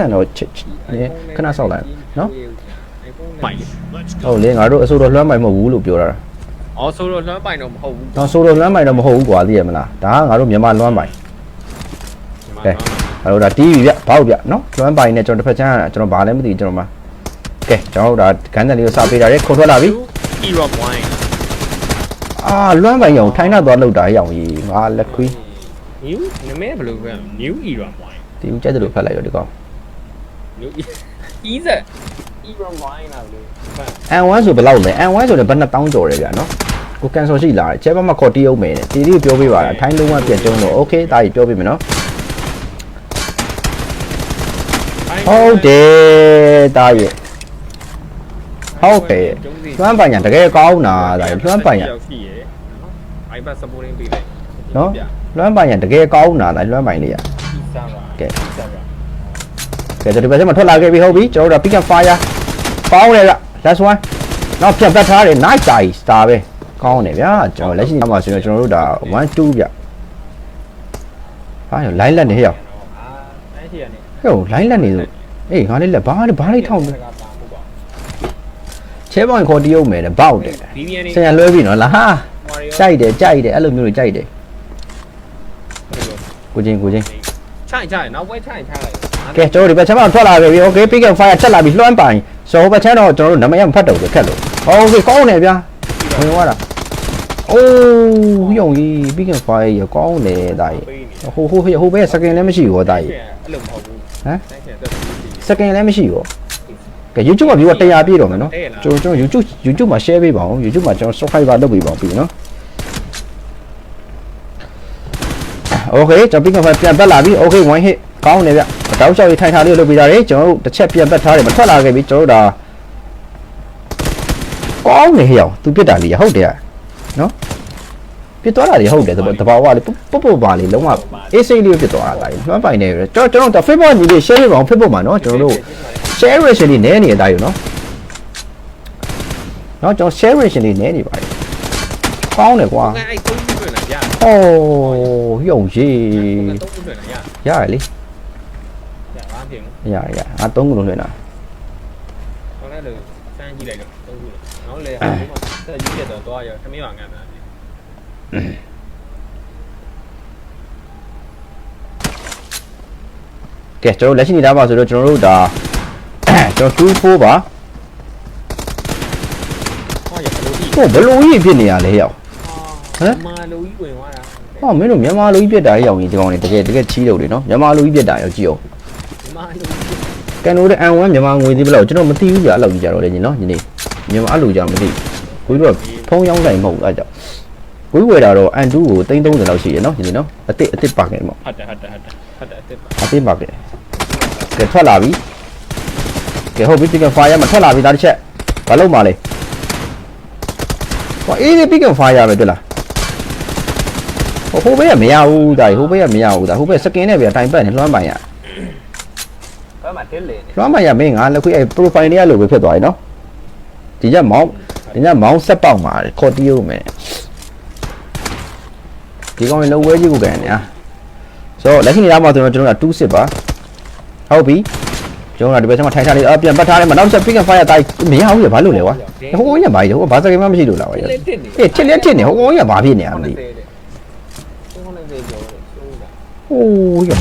ဆန်တော့ချစ်ချစ်နည်းခဏဆောက်လိုက်နော်ပိုင်ဟုတ်လေငါတို့အစိုးရလွှမ်းမိုင်မဟုတ်ဘူးလို့ပြောတာအော်ဆိုတော့လွှမ်းပိုင်တော့မဟုတ်ဘူးတော့ဆိုတော့လွှမ်းမိုင်တော့မဟုတ်ဘူးကွာသိရမလားဒါကငါတို့မြန်မာလွှမ်းမိုင်ကဲငါတို့ဒါ TV ဗျဘောက်ဗျနော်လွှမ်းပိုင်နဲ့ကျွန်တော်တစ်ဖက်ချမ်းကျွန်တော်ဘာလဲမသိဘူးကျွန်တော်မှာကဲကျွန်တော်တို့ဒါခန်းတန်လေးကိုစပေးတာလေခုံထွက်လာပြီအီရော့ဝိုင်းအာလွှမ်းပိုင်ရောင်ထိုင်းတော့သွားလောက်တာရောင်ကြီးငါလက်ခွေး new နမဲဘယ်လိုပဲ new era wine ဒီဦးကြက်တယ်လို့ဖတ်လိုက်တော့ဒီကောင် new easy era wine လားဘယ်လိုဖတ် N1 ဆိုဘယ်လောက်လဲ N1 ဆိုလည်းဘယ်နှစ်တောင်းကျော်တယ်ဗျာနော်ကိုကန်ဆယ်ရှိလာတယ်ကျဲဘက်မှာခေါ်တီးအောင်မယ်တဲ့တီတီကိုပြောပေးပါလားထိုင်းလုံးဝပြတ်ကျုံတော့ okay ဒါကြီးပြောပေးမယ်နော်ဟုတ်တယ်ဒါကြီးဟုတ်တယ်လွှမ်းပိုင်ညာတကယ်ကောင်းတာဒါကြီးလွှမ်းပိုင်ညာရှိရယ်နော် iPad supporting ပေးလိုက်နော်လွှမ်းပိုင်ညာတကယ်ကောင်းတာဒါလွှမ်းပိုင်လေးရစာ ပါကဲစာပါကဲဒီဘက်မှာထွက်လာခဲ့ပြီဟုတ်ပြီကျွန်တော်တို့ pick and fire ကောင်းတယ်ဗျ last one နောက်ပြန်ပတ်ထားတယ် nice die star ပဲကောင်းတယ်ဗျာကျွန်တော်လက်ရှိမှာဆိုရင်ကျွန်တော်တို့ဒါ1 2ဗျဟာရော line လက်နေဟဲ့ရောအာအဲ့ရှိရနေဟဲ့ line လက်နေဆိုအေးငါလေးလက်ဘာလဲဘာလေးထောင်းကပါဟုတ်ပါချဲပေါင်ခေါ်တီးအောင်မယ်တဲ့ဘောက်တယ်ဒီမြန်နေဆင်ရလွဲပြီနော်လားဟာကြိုက်တယ်ကြိုက်တယ်အဲ့လိုမျိုးတွေကြိုက်တယ်ကိုချင်းကိုချင်းချိုင်ချိုင်နောက်ပွဲချိုင်ချိုင်လိုက် ကဲကျွန်တော်တို့ဒီဘက်ချမ်းမှာထွက်လာခဲ့ပြီ okay pick and fire ချက်လာပြီလွှမ်းပိုင်ဆိုဟိုဘက်ချမ်းတော့ကျွန်တော်တို့နမရမဖတ်တော့ဘူးခက်လို့ okay ကောင်းတယ်ဗျာဝင်သွားတာအိုးယုံကြီး pick and fire ရကောင်းတယ်ဒါကြီးပေးနေဟိုဟိုဟိုဘက် second လည်းမရှိဘူးဟောဒါကြီးအဲ့လိုမဟုတ်ဘူးဟမ်ဆိုင်ချက်တက်ပြီး second လည်းမရှိဘူးကဲ YouTube မှာ view 100ပြည့်တော့မယ်နော်ကျွန်တော်ကျွန်တော် YouTube YouTube မှာ share ပေးပါအောင် YouTube မှာကျွန်တော် subscriber လုပ်ပေးပါအောင်ပြီနော် Okay ကျွန်တော် pick and fire ပြန်ပတ်လာပြီ okay one hit ကောင်းတယ်ဗျ တောက်လျှောက်ရေးထိုင်ထားလေးကိုလုပ်ပေးကြတယ်ကျွန်တော်တို့တစ်ချက်ပြန်ပတ်ထားတယ်မထွက်လာခဲ့ပြီကျွန်တော်တို့ဒါကောင်းနေဟဲ့အောင်သူပြစ်တာလေးဟုတ်တယ်နော်ပြစ်သွားတာလေးဟုတ်တယ်တဘာဝလေးပုတ်ပုတ်ပါလေးလုံးဝအေးစိတ်လေးပြစ်သွားတာလေးလွှမ်းပိုင်နေတယ်ကျွန်တော်ကျွန်တော် Facebook ညီလေး share ပေးပါအောင် Facebook မှာနော်ကျွန်တော်တို့ share ration လေးနည်းနေတဲ့အတိုင်းနော်နော်ကျွန်တော် share ration လေးနည်းနေပါတယ်ကောင်းတယ်ကွာအဲ့အဲ့သုံးခုတွင်လာရဟိုးယုံကြီးသုံးခုတွင်လာရရတယ်လေရ ပါပြင်ရရရငါသုံးခုလုံးလွှင့်တာဟောလည်းလို့စမ်းကြည့်လိုက်တော့သုံးခုနောက်လေဟိုမှာဆက်ကြည့်ရတော့တော့ရခမင်းပါငါတာကဲကျွန်တော်လက်ရှိနေတာပါဆိုတော့ကျွန်တော်တို့ဒါကျွန်တော်2 4ပါဟောရဘလို့ဒီဟိုဘယ်လိုကြီးဖြစ်နေရလဲရောက်ဟမ်မာလိုကြီးဝင်သွားတာဟောမင်းတို့မြန်မာလူကြီးပြစ်တာရောက်ရင်ဒီကောင်တွေတကယ်တကယ်ချီးလို့လေနော်မြန်မာလူကြီးပြစ်တာရောက်ကြည့်အောင် မာလိုကြီးကန်တို့တဲ့ N1 မြန်မာငွေသေးဘယ်လောက်ကျွန်တော်မသိဘူးကြာအဲ့လောက်ကြီးကြတော့လေညီနော်ညီလေးမြန်မာအဲ့လိုကြာမသိဘူးကိုကြီးတို့ဖုံးရောင်းတိုင်းမဟုတ်ဘူးအဲ့ကြောင့်ကိုကြီးဝယ်တာတော့ N2 ကို330လောက်ရှိရနော်ညီလေးနော်အစ်စ်အစ်စ်ပါခဲ့ပေါ့ဟုတ်တယ်ဟုတ်တယ်ဟုတ်တယ်ဟုတ်တယ်တက်ပါအသိပါကဲကဲထွက်လာပြီကဲဟုတ်ပြီ pick and fire မှာထွက်လာပြီဒါတစ်ချက်ဘာလုပ်မှာလဲဟောအေးဒီ pick and fire ပဲတွေ့လားဟိုဟိုဘေးကမရဘူးဒါဟိုဘေးကမရဘူးဒါဟိုဘေးစကင်နဲ့ပဲတိုင်ပတ်နေလွှမ်းပိုင်ရ ဘယ်မှာတင်းလေနေလွှမ်းပိုင်ရမင်းငါလက်ခွေးအဲ profile တွေကလိုပဲဖြစ်သွားပြီနော်ဒီညမောင်းဒီညမောင်းဆက်ပေါက်မှာခေါ်တီးရုံမယ်ဒီကောင်လုံးဝဲကြီးကိုကန်နေอ่ะဆိုတော့လက်ရှိနေသားမှာဆိုတော့ကျွန်တော်က2စစ်ပါဟုတ်ပြီကျွန်တော်ကဒီဘက်ဆက်မှာထိုင်ထားလေးအပြန်ပတ်ထားတယ်မနောက်ဆက် pick and fire တိုင်းမရဘူးရဘာလို့လဲကွာဟိုကောင်ကြီးကဘာကြီးဟိုဘာစကင်မှမရှိလို့လားကွာတင်းလေတင်းနေ အေးချစ်လက်ချစ်နေဟိုကောင်ကြီးကဘာဖြစ်နေရမလဲသုံးခုနဲ့ပြောတယ်စိုးတာ ဟိုးရ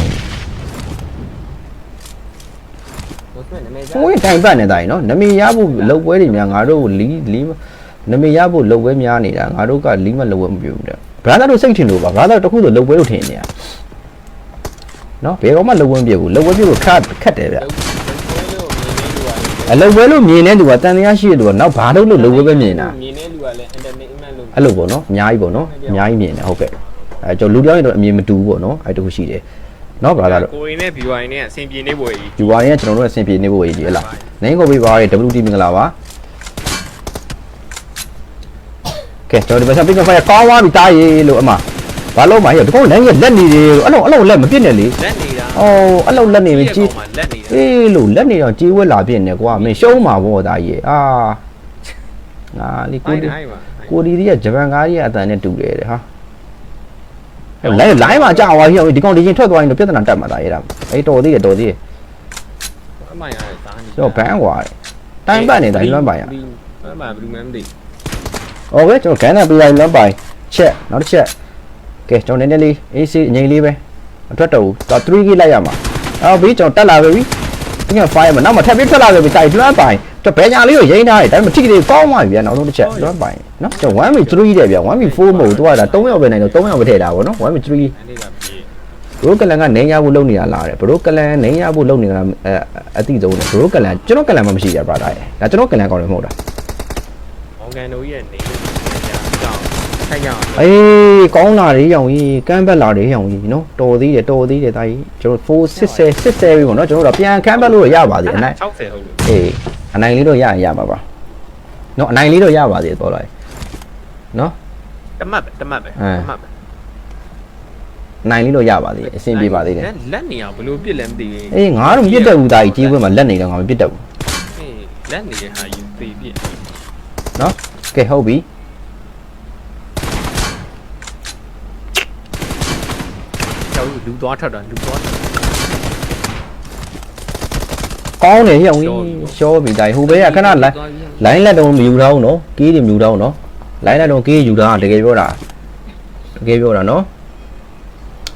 ဘု ရားနမေဟိုးတိုင်ပတ်နေတိုင်းနော်နမေရဖို့လုံပွဲတွေများငါတို့လီလီနမေရဖို့လုံပွဲများနေတာငါတို့ကလီမလုံပွဲမပြုဘူးတဲ့ brother တို့စိတ်ထင်လို့ပါ brother တခုဆိုလုံပွဲလို့ထင်နေရနော်ဘယ်ကောင်မှလုံပွဲမပြုတ်ဘူးလုံပွဲပြုတ်လို့ခတ်ခတ်တယ်ဗျအလုံပွဲလို့မြင်နေသူကတန်တရားရှိတဲ့သူကနောက်ဘာလို့လို့လုံပွဲပဲမြင်တာမြင်နေလူကလည်း entertainment လို့အဲ့လိုပေါ့နော်အများကြီးပေါ့နော်အများကြီးမြင်တယ်ဟုတ်ကဲ့အဲကျွန်တော်လူတယောက်ရင်တော့အမြင်မတူဘူးပေါ့နော်အဲ့တခုရှိတယ် နော် brother တို့ကိုရင်းနဲ့ viewer ရင်းနဲ့အဆင်ပြေနေပေါ်ကြီးဒီဝါရင်ကကျွန်တော်တို့အဆင်ပြေနေဖို့ရည်ကြီးဟဲ့လားနိုင်ကိုပေးပါရ WT မင်္ဂလာပါကဲကျွန်တော်ဒီဘက်ဆက်ပြစ်ကဖိုင်ကောင်းသွားပြီတားရေလို့အမဘာလို့မဟဲ့ဒီကောင်နိုင်ရလက်နေတယ်အဲ့လိုအဲ့လိုလက်မပြစ်နဲ့လေလက်နေတာအော်အဲ့လိုလက်နေပြီကြီးလက်နေတာအေးလို့လက်နေတော့ကြီးဝက်လာပြစ်နေကွာမင်းရှုံးမှာပေါ့တားရေအာငါလီကိုကိုဒီတိုင်းပါကိုဒီကဂျပန်ကားကြီးကအတန်နဲ့တူတယ်တဲ့ဟာအဲ့ လိုင်းလိုင်းမှာကြာသွားပြီဟိုဒီကောင်ဒီချင်းထွက်သွားရင်တော့ပြဿနာတက်မှာလားအဲ့ဒါအေးတော်သေးတယ်တော်သေးတယ်အမိုင်ရတာနေတော့ဘန်းကွာတိုင်းပတ်နေတိုင်းလွမ်းပိုင်ရအမိုင်ဘလူးမန်မသိဟုတ်ကဲ့ကျွန်တော်ကန်နဲ့ပလိုက်လွမ်းပိုင်ချက်နောက်တစ်ချက်ကဲကျွန်တော်နည်းနည်းလေး AC အငိမ့်လေးပဲအထွက်တော့3 3ကြီးလိုက်ရမှာအော်ဘေးကျွန်တော်တက်လာပြီဒီကဖိုင်မှာနောက်မှထပ်ပြီးထွက်လာပြီတိုက်လွမ်းပိုင် တော်ဘယ်ညာလေးကိုရိမ့်ထားတယ်ဒါပေမဲ့ထိကလေးကောင်းသွားပြီဗျာနောက်ဆုံးတစ်ချက်လွမ်းပိုင်နော်ကျွန်တော် 1v3 တဲ့ဗျာ 1v4 မဟုတ်သူကဒါ3ယောက်ပဲနိုင်တော့3ယောက်ပဲထည့်တာဗောနော် 1v3 အဲ့ဒီကပြေးဘရိုကလန်ကနေရဖို့လုပ်နေတာလားတဲ့ဘရိုကလန်နေရဖို့လုပ်နေတာအဲအတိဆုံးတယ်ဘရိုကလန်ကျွန်တော်ကလန်မှမရှိရပါသားရဲ့ဒါကျွန်တော်ကလန်ကောင်းတယ်မဟုတ်လားမော်ဂန်တို့ရဲ့နေကြောင်ခိုက်ကြအောင်အေးကောင်းလာတယ်ရောင်ကြီးကမ်းဘက်လာတယ်ရောင်ကြီးနော်တော်သေးတယ်တော်သေးတယ်တာကြီးကျွန်တော်4 6 6 6ပြီပေါ့နော်ကျွန်တော်တို့ပြန်ကမ်းဘက်လို့ရပါသေးတယ်အနိုင်60ဟုတ်လို့အေး အနိုင်လေးတော့ရရင်ရပါပါနော်အနိုင်လေးတော့ရပါသေးတယ်ပေါ်လာနော်တမတ်ပဲတမတ်ပဲတမတ်ပဲအနိုင်လေးတော့ရပါသေးတယ်အဆင်ပြေပါသေးတယ်လက်နေအောင်ဘယ်လိုပြစ်လဲမသိဘူးအေးငါတော့မပြစ်တတ်ဘူးတာကြီးကြီးဝဲမှာလက်နေတော့ငါမပြစ်တတ်ဘူးအေးလက်နေတဲ့ဟာယူသေးပြစ်နော်ကဲဟုတ်ပြီကျောင်းလူသွားထွက်တာလူသွားထွက် ကောင်းတယ်ရောင်ကြီးရှောပြီတာကြီးဟိုဘဲကခဏလိုက်လိုင်းလက်တုံးမယူတော့ဘူးနော်ကီးတွေမယူတော့ဘူးနော်လိုင်းလက်တုံးကီးယူတာတကယ်ပြောတာတကယ်ပြောတာနော်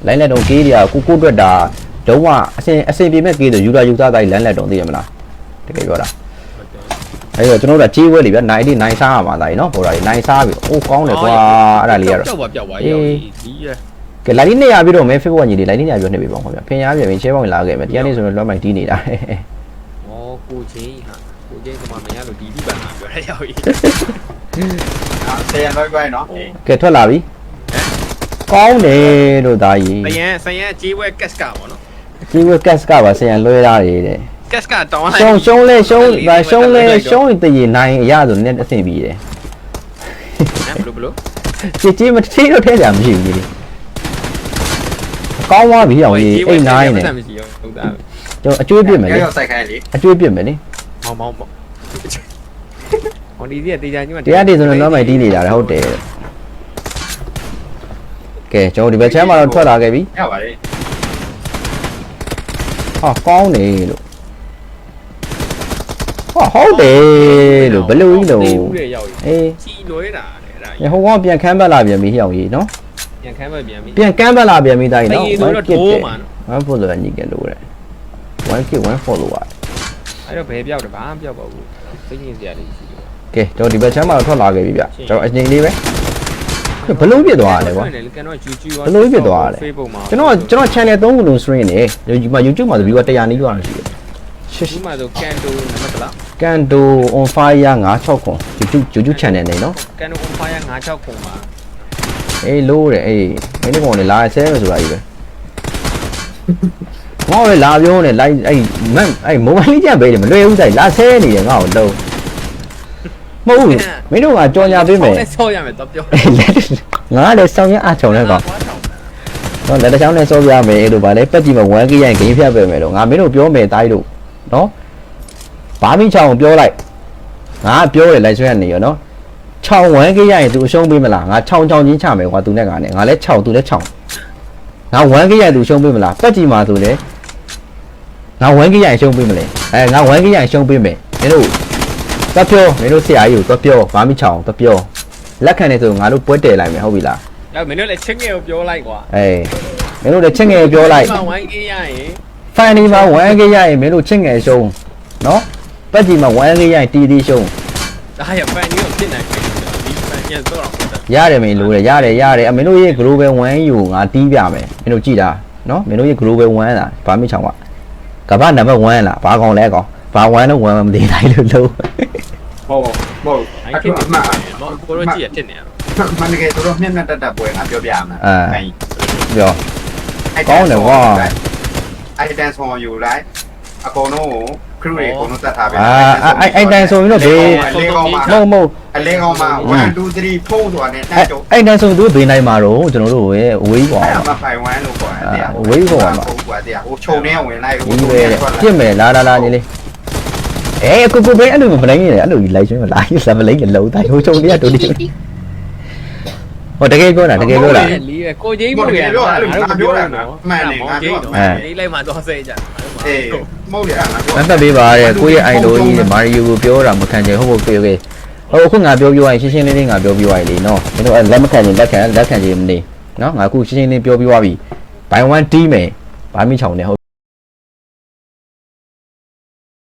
လိုင်းလက်တုံးကီးတွေကကိုကိုအတွက်တာလုံးဝအစင်အစင်ပြေမဲ့ကီးတွေယူတာယူသားတိုင်းလိုင်းလက်တုံးသိရမလားတကယ်ပြောတာအဲ့တော့ကျွန်တော်တို့ကကြီးဝဲလေဗျနိုင်ဒီနိုင်စားရမှာတာကြီးနော်ဟိုဒါကြီးနိုင်စားပြီအိုးကောင်းတယ်ကွာအဲ့ဒါလေးကတော့ပျောက်ပါပျောက်ပါရောက်ဒီရကဲလိုင်းလေးနေရပြီးတော့မဲ Facebook ညီလေးလိုင်းလေးနေရပြီးတော့နှစ်ပြီပေါ့ခင်ဗျဖင်ရပြန်ပြီးချဲပေါင်းလာခဲ့မယ်တရားလေးဆိုတော့လွှမ်းမိုက်တီးနေတာဩ ကိုချင်းဟာကိုချင်းကမှမရလို့ဒီဒီပန်မှာပြောရရောက်ကြီးဆယ်ရတော့ကြွိုင်းနော်ကဲထွက်လာပြီကောင်းတယ်လို့ဒါကြီးစယန်စယန်ဂျေးဝဲကက်ကပါနော်ကြီးဝက်ကတ်စကပါဆင်ရလွှဲထားတယ်တဲ့ကက်ကတောင်းလိုက်ရှုံရှုံးလဲရှုံးဒါရှုံးလဲရှုံးရင်တည်နိုင်အရဆိုနည်းအဆင်ပြေတယ်ဘလို့ဘလို့ကြည်ကြည်မသေးတော့ထဲကြမရှိဘူးကြီးကောင်းသွားပြီအောင်ကြီးအိတ်နိုင်နေမရှိရောဟုတ်တာ ကျွန်တော်အကျွေးပြစ်မယ်လေရောက်ဆိုင်ခိုင်းလေအကျွေးပြစ်မယ်လေမောင်းမောင်းပေါ့ဟောဒီစီကတေချာကြီးမှတရားတည်ဆိုတော့နောက်မှတီးနေတာဟုတ်တယ်ကဲကျွန်တော်ဒီဘက်ချမ်းမှာတော့ထွက်လာခဲ့ပြီရပါလေဟာကောင်းတယ်လို့ဟာဟုတ်တယ်လို့ဘယ်လိုကြီးလို့သေးဘူးတဲ့ရောက်ကြီးအေးချီလွဲတာတဲ့အဲ့ဒါညဟိုကောင်ပြန်ခမ်းပတ်လာပြန်ပြီဟိအောင်ကြီးနော်ပြန်ခမ်းပဲပြန်ပြီပြန်ကမ်းပတ်လာပြန်ပြီတိုင်းနော်အေးဆိုတော့ဒိုးမှာနော်1 follower ညီကလို့ရတယ် 1 k 1 follower အဲ့တော့ဘယ်ပြောက်တယ်ဘာမှပြောက်ပါဘူးစိတ်ညစ်စရာလေးရှိတယ်ကဲကျွန်တော်ဒီဘက်ချမ်းမှာတော့ထွက်လာခဲ့ပြီဗျကျွန်တော်အချိန်လေးပဲဘယ်လိုပြစ်သွားရလဲကွာကန်တော့ YouTube ဘယ်လိုဖြစ်သွားလဲ Facebook မှာကျွန်တော်ကျွန်တော် channel 3ခုလုံး stream နေဒီမှာ YouTube မှာ viewer 100နီးသွားတာရှိတယ်ရှစ်ဒီမှာဆိုကန်တိုနံပါတ်လားကန်တို on fire 960ခွန် YouTube YouTube channel နေနော်ကန်တို on fire 96ခုမှာအေးလို့တယ်အေးမင်းတို့ကောင်လေလာဆဲမယ်ဆိုတာကြီးပဲ ငါ့ကိုလေလာပြောနေလိုက်အဲ့မန်အဲ့မိုဘိုင်းလေးကြံပေးတယ်မလွယ်ဘူးတိုက်လာဆဲနေတယ်ငါ့ကိုလုံးမဟုတ်ဘူးမင်းတို့ကကြော်ညာပေးမယ် နဲ့ဆောရမယ်တော့ပြော ငါလည်းစောင်းရအချုံနဲ့ကောင်နော်လက်တစ်ချောင်းနဲ့စောပြမယ်အဲ့လိုဗာလဲပက်ကြည့်မဝမ်းကြီးရင်ဂိမ်းဖြတ်ပဲမယ်လို့ငါမင်းတို့ပြောမယ်တိုင်းလို့နော်ဘာမိချောင်းပြောလိုက်ငါပြောတယ်လိုက်ဆွဲနေရနော်ချောင်းဝမ်းကြီးရင် तू အရှုံးပေးမလားငါချောင်းချောင်းချင်းချမယ်ကွာ तू နဲ့ငါနဲ့ငါလဲ6 तू လဲ6ငါဝမ်းကြီးရင် तू ရှုံးပေးမလားပက်ကြည့်မှာ तू လဲ ငါဝမ်းကြီးရင်ရှုံးပေးမလဲအဲငါဝမ်းကြီးရင်ရှုံးပေးမယ်မင်းတို့သွားပြောမင်းတို့ဆရာကြီးကိုသွားပြောဘာမိချောင်းသွားပြောလက်ခံနေဆိုငါတို့ပွဲတည်လိုက်မယ်ဟုတ်ပြီလားအဲ့မင်းတို့လည်းချင်းငယ်ကိုပြောလိုက်ကွာအေးမင်းတို့လည်းချစ်ငယ်ပြောလိုက်ဝိုင်းကြီးရရင်ဖိုင်ဒီမှာဝမ်းကြီးရရင်မင်းတို့ချစ်ငယ်ရှုံးနော်ပတ်ကြီးမှာဝမ်းကြီးရရင်တီတီရှုံးဒါရပန်ကြီးကိုဖြစ်နိုင်တယ်ဒီပန်ကြီးတော့တော့ရတယ်မင်းလို့ရတယ်ရတယ်ရတယ်အမင်းတို့ရဲ့ global 1ယူငါတီးပြမယ်မင်းတို့ကြည့်တာနော်မင်းတို့ရဲ့ global 1လားဘာမိချောင်းက ကမ္ဘာနံပါတ်1လားဘာကောင်လဲကောင်ဘာ1တော့1မသိနိုင်လို့လို့ဟုတ်ဟုတ်အဲ့အဖြစ်ထူးနေအမှန်မော်ကိုရောကြည့်ရဖြစ်နေရမှန်တကယ်သူတို့မျက်နှာတက်တက်ပွဲငါပြောပြမှာပြောအဲ့တန်ဆောင်ယူလိုက်အကုန်လုံးကိုခရူတွေအကုန်လုံးတက်ထားပဲအာအဲ့အဲ့တန်ဆိုရင်တော့ဘေးအလေးကောင်မှာမဟုတ်မဟုတ်အလေးကောင်မှာ1 2 3ဖုံးဆိုတာနဲ့တက်အဲ့တော့အဲ့တန်ဆိုသူဘေးနိုင်မှာတော့ကျွန်တော်တို့ရဲ့အဝေးကွာအဲ့မှာဖိုင်1လို့ တရားဝေးပေါ်မှာဟုတ်ကွာတရားဟိုခြုံထဲဝင်လိုက်ဟိုခြုံထဲထွက်လာပြစ်မယ်လာလာလာနေလေးเอ้กูกูเบ้အဲ့လိုမပလိုင်းနေတယ်အဲ့လိုကြီးလိုက်ချင်းမလားလမ်းမလိမ့်ကလုံးတိုင်းဟိုချုံလေးကဒုတိယဟိုတကယ်ပြောတာတကယ်ပြောတာလေးပဲကိုကြီးမို့ရပြောတာငါပြောတာမှန်တယ်ငါပြောတာအေးလိုက်မှသွားစဲကြအေးမဟုတ်ရငါပြောတာတက်ပေးပါရဲ့ကိုရဲ့အိုင်လိုကြီးမာရီယိုကိုပြောတာမခံချင်ဟုတ်ဟုတ်ပြောခဲ့ဟိုအခုငါပြောပြရရင်ရှင်းရှင်းလေးလေးငါပြောပြရရင်လေနော်ကျွန်တော်လက်မခံရင်လက်ခံလက်ခံရင်မနေနော်ငါအခုရှင်းရှင်းလေးပြောပြရပြီ buy one တီးမယ်ဘာမိချောင်နဲ့ဟုတ်